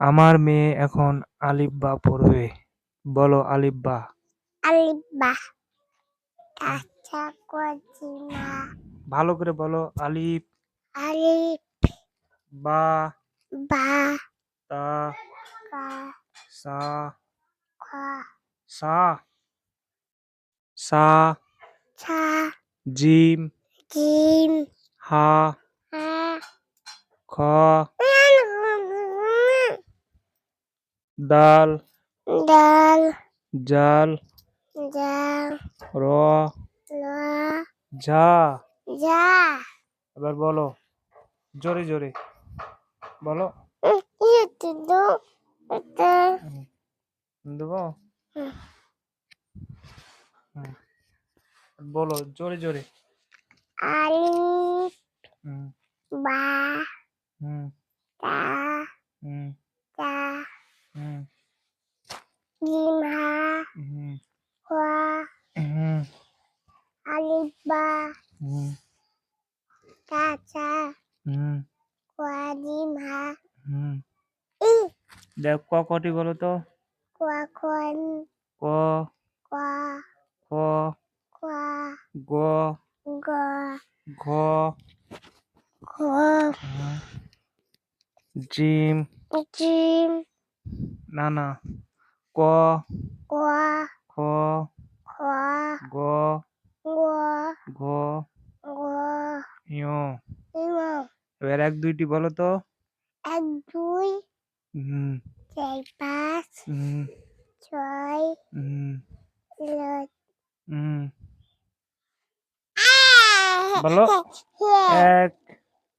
আমার মেয়ে এখন আলিফ বা পড়বে। বলো আলিফ বা আলিবা আচ্ছা কজিমা ভালো করে বলো আলিফ আলিফ বা। বা। তা। কা। সা। খা সা। সা। ছা। জিম। জিম। হা। হা। খ। দাল ডাল জাল জাল র লা ঝা। যা এবার বলো জোরে জোরে বলো। দেবো। বলো জোরে জোরে। হুম। বা হুম তা হুম জিম হা হুম খা হুম। আলিপ বা হুম। তা চা হুম। খা জিম হা হুম দেখ ক কটি বলো তো? খা খন ক। খা খ। খা গ। গা। ঘ। হুম, জিম। জিম। না না। ক। খা খ খা গ গা ঘ গা ইয় ইমা এবার এক দুইটি বলো তো? এক দুই হুম। চার পাঁচ হুম। ছয় হুম। সাত হুম বলো। এক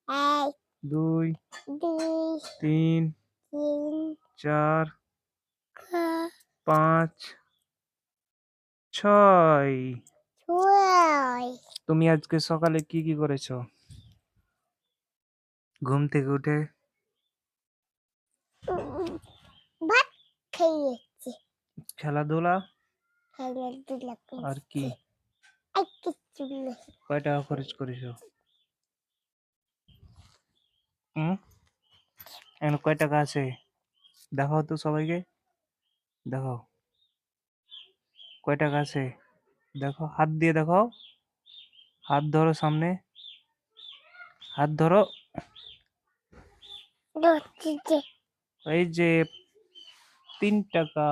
এক দুই দুই তিন তিন চার চার, পাঁচ ছয়। ছয়। তুমি আজকে সকালে কি কি করেছ? ঘুম থেকে উঠে? ভাত খেয়েছি খেলাধুলা? খেলাধুলা আর কি? আর কিছু নেই। কয় টাকা খরচ করেছ? হুম এখন কয় টাকা আছে? দেখাও তো সবাইকে। দেখাও। কয় টাকা আছে দেখো হাত দিয়ে দেখাও। হাত ধরো সামনে। হাত ধরো। এই যে তিন টাকা।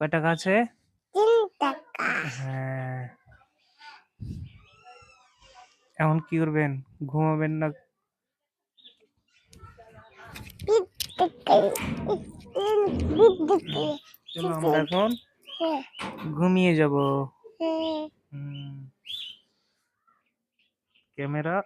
কয় টাকা। আছে হ্যাঁ। এখন কি করবেন? ঘুমাবেন না? আমরা এখন ঘুমিয়ে যাব। হুম। ক্যামেরা